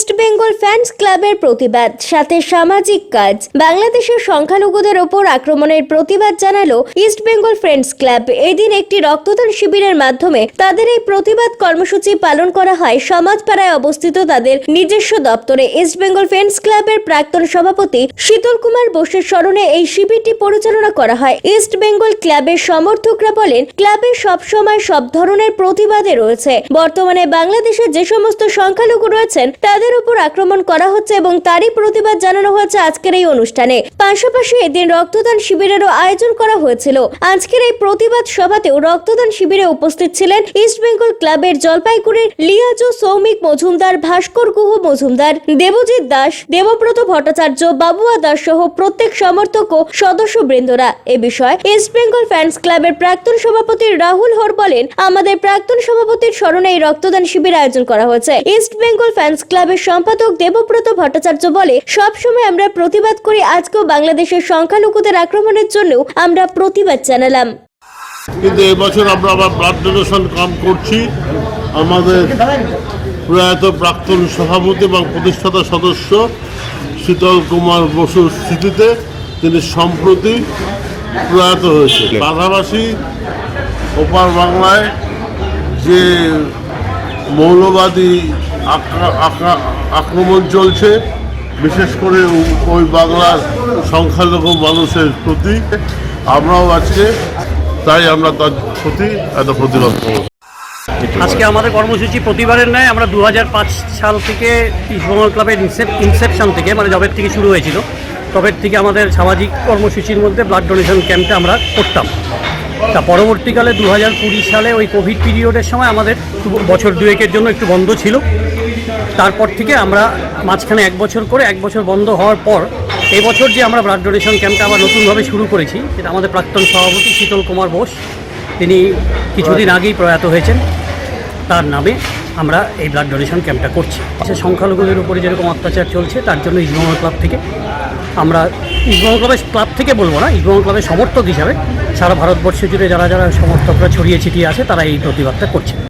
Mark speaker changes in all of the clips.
Speaker 1: East Bengal fans ক্লাবের প্রতিবাদ, সাথে সামাজিক কাজ। বাংলাদেশের সংখ্যালঘুদের ওপর আক্রমণের প্রতিবাদ জানালো ইস্ট বেঙ্গল ফ্রেন্ডস ক্লাব এদিন একটি রক্তদান শিবিরের মাধ্যমে তাদের এই প্রতিবাদ কর্মসূচি পালন করা হয়। সমাজপাড়ায় অবস্থিত তাদের নিজস্ব দপ্তরে ইস্ট বেঙ্গল ফ্রেন্ডস ক্লাবের প্রাক্তন সভাপতি শীতল কুমার বোসের স্মরণে এই শিবিরটি পরিচালনা করা হয়। ইস্ট বেঙ্গল ক্লাবের সমর্থকরা বলেন ক্লাবে সবসময় সব ধরনের প্রতিবাদে রয়েছে। বর্তমানে বাংলাদেশে যে সমস্ত সংখ্যালঘু রয়েছেন, তাদের উপর আক্রমণ করা হচ্ছে এবং তারই প্রতিবাদ জানানো হয়েছে আজকের এই অনুষ্ঠানে। পাশাপাশি এদিন রক্তদান শিবিরেরও আয়োজন করা হয়েছিল। আজকের এই প্রতিবাদ সভাতেও রক্তদান শিবিরে উপস্থিত ছিলেন ইস্ট বেঙ্গল ক্লাবের জলপাইগুড়ির লিয়াজু সৌমিক মজুমদার, ভাস্কর গুহ মজুমদার, দেবজিৎ দাস, দেবব্রত ভট্টাচার্য, বাবুয়া দাস সহ প্রত্যেক সমর্থক ও সদস্য বৃন্দরা এ বিষয়ে ইস্ট বেঙ্গল ফ্যান্স ক্লাবের প্রাক্তন সভাপতি রাহুল হর বলেন, আমাদের প্রাক্তন সভাপতির স্মরণে এই রক্তদান শিবির আয়োজন করা হয়েছে। ইস্ট বেঙ্গল ফ্যান্স ক্লাবের সম্পাদক দেবব্রত ভট্টাচার্য বলে, সবসময় আমরা প্রতিবাদ করি, আজকেও বাংলাদেশের সংখ্যালঘুদের আক্রমণের জন্যও আমরা প্রতিবাদ জানালাম।
Speaker 2: কিন্তু এবছর আমরা আবার ব্লাড ডোনেশন কাম করছি। আমাদের প্রয়াত প্রাক্তন সভাপতি এবং প্রতিষ্ঠাতা সদস্য শীতল কুমার বসুর স্মৃতিতে তিনি সম্প্রতি প্রয়াত হয়েছে। পাশাপাশি ওপার বাংলায় যে মৌলবাদী আক্রমণ চলছে, বিশেষ করে ওই বাংলার সংখ্যালঘু মানুষের প্রতি। আমরাও আজকে, তাই আমরা তার প্রতি এত প্রতিবাদ করব।
Speaker 3: আজকে আমাদের কর্মসূচি প্রতিবারের ন্যায় আমরা দু হাজার পাঁচ সাল থেকে ইস্টবেঙ্গল ক্লাবের ইনসেপশন থেকে মানে জবের থেকে শুরু হয়েছিল। তবের থেকে আমাদের সামাজিক কর্মসূচির মধ্যে ব্লাড ডোনেশন ক্যাম্পটা আমরা করতাম। তা পরবর্তীকালে দু হাজার কুড়ি সালে ওই কোভিড পিরিয়ডের সময় আমাদের বছর দুয়েকের জন্য একটু বন্ধ ছিল। তারপর থেকে আমরা মাঝখানে এক বছর করে এক বছর বন্ধ হওয়ার পর এবছর যে আমরা ব্লাড ডোনেশন ক্যাম্পটা আবার নতুনভাবে শুরু করেছি সেটা আমাদের প্রাক্তন সভাপতি শীতল কুমার বোস তিনি কিছুদিন আগেই প্রয়াত হয়েছেন। তার নামে আমরা এই ব্লাড ডোনেশন ক্যাম্পটা করছি। সে সংখ্যালঘুদের উপরে যেরকম অত্যাচার চলছে তার জন্য ইসবঙ্গল ক্লাব থেকে আমরা ইসবঙ্গল ক্লাবের ক্লাব থেকে বলব না ইসবঙ্গল ক্লাবের সমর্থক হিসাবে সারা ভারতবর্ষ জুড়ে যারা যারা সমর্থকরা ছড়িয়ে ছিটিয়ে আছে তারা এই প্রতিবাদটা করছে।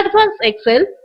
Speaker 4: Advanced Excel.